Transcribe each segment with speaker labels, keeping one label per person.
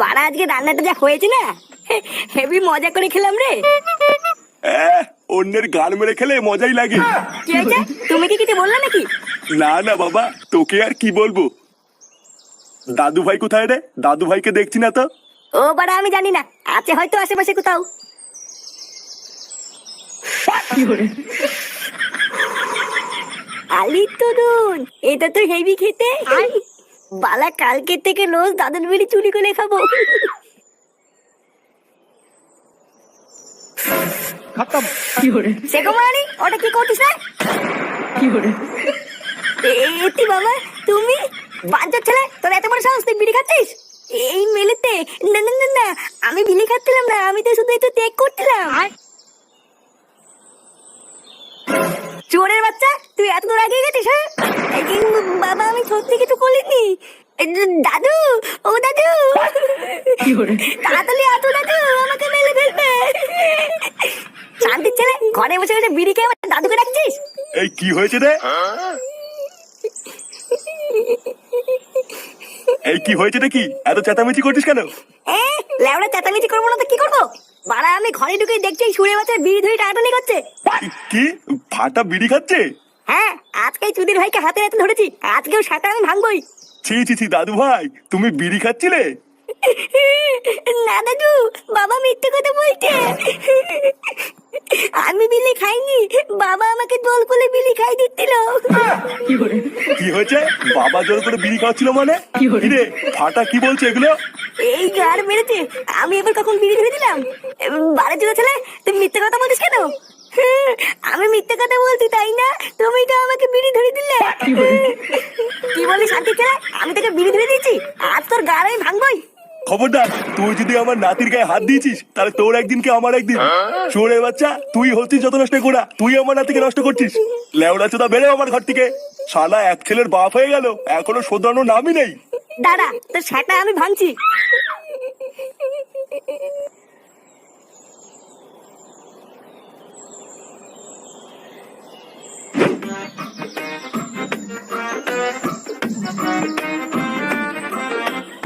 Speaker 1: বাড়া আজকে রান্নাটা যা হয়েছে না? হেভি মজা করে খেলাম রে।
Speaker 2: অন্যের গান মেরে খেলে মজাই লাগে।
Speaker 1: তুমি কি কিছু বললে নাকি?
Speaker 2: না না বাবা তোকে আর কি বলব? দাদু ভাই কোথায় রে? দাদু ভাইকে দেখছি না তো।
Speaker 1: ও বাড়া আমি জানি না। আছে হয়তো আশেপাশে কোথাও। আলি তরুণ এটা তো হেভি খেতে। বালা কালকে থেকে নোজ দাদন বিড়ি চুরি করে খাব।
Speaker 3: খতম।
Speaker 1: কি হরে সেকমানি ওটা কি করছিস না কি হরে এতি বাবা তুমি? বাঞ্চার ছেলে তোর এত বড় সাহস তুই বিড়ি খাচ্ছিস? এই মেলেতে না না না না আমি বিড়ি খাচ্ছিলাম না আমি তো শুধু একটু টেক করছিলাম। চোরের বাচ্চা তুই এত দূর আগে গেছিস হ্যাঁ? বাবা আমি সত্যি কিছু করিনি। দাদু ও দাদু। তাড়াতাড়ি আসো দাদু আমাকে মেলে ফেলবে। শান্তির ছেলে ঘরে বসে বসে বিড়ি খেয়ে দাদুকে ডাকছিস?
Speaker 2: এই কি হয়েছে রে? এই কি হয়েছে রে কি এত চেঁচামেচি করছিস কেন?
Speaker 1: এ লেওড়া চেঁচামেচি করব না তো কি করব? বাড়া আমি ঘরে ঢুকে দেখছি সুরে বাচ্চা বিড়ি ধরে টানাটানি করছে।
Speaker 2: কি? ফাটা বিড়ি খাচ্ছে?
Speaker 1: হ্যাঁ আজকে চুদির ভাইকে হাতে হাতে ধরেছি আজকেও সাঁতার আমি ভাঙবই।
Speaker 2: ছি ছি ছি দাদু ভাই তুমি বিড়ি খাচ্ছিলে?
Speaker 1: না দাদু বাবা মিথ্যে কথা বলছে। আমি বিলি খাইনি বাবা আমাকে দোল করে বিলি খাই দিচ্ছিল।
Speaker 2: কি হয়েছে? বাবা জোর করে বিড়ি খাওয়াচ্ছিল মানে? কি রে ফাটা কি বলছে এগুলো?
Speaker 1: এই গার মেরেছে। আমি এবার কখন বিড়ি ধরে দিলাম? বারে চলে ছেলে তুমি মিথ্যে কথা বলছিস কেন? আমি মিথ্যে কথা বলছি তাই না? তুমি তো আমাকে বিড়ি ধরে দিলে। কি বলি শান্তি ছেলে? আমি তোকে বিড়ি ধরে দিয়েছি আজ তোর গার আমি ভাঙবই।
Speaker 2: খবরদার তুই যদি আমার নাতির গায়ে হাত দিয়েছিস তাহলে তোর একদিন কে আমার একদিন? শোনে বাচ্চা তুই হচ্ছিস যত নষ্ট করা তুই আমার নাতিকে নষ্ট করছিস। লেওড়া চোদা বেরো আমার ঘর থেকে। শালা এক ছেলের বাপ হয়ে গেল। এখনও শোধরানোর নামই নেই।
Speaker 1: দাদা তোর সেটা আমি ভাঙছি।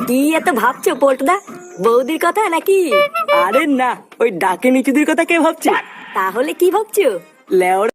Speaker 1: কি এত ভাবছ পোল্টদা? বৌদির কথা নাকি?
Speaker 4: আরে না ওই ডাকে নিচুদের কথা কে ভাবছে?
Speaker 1: তাহলে কি ভাবছ?
Speaker 4: লেওর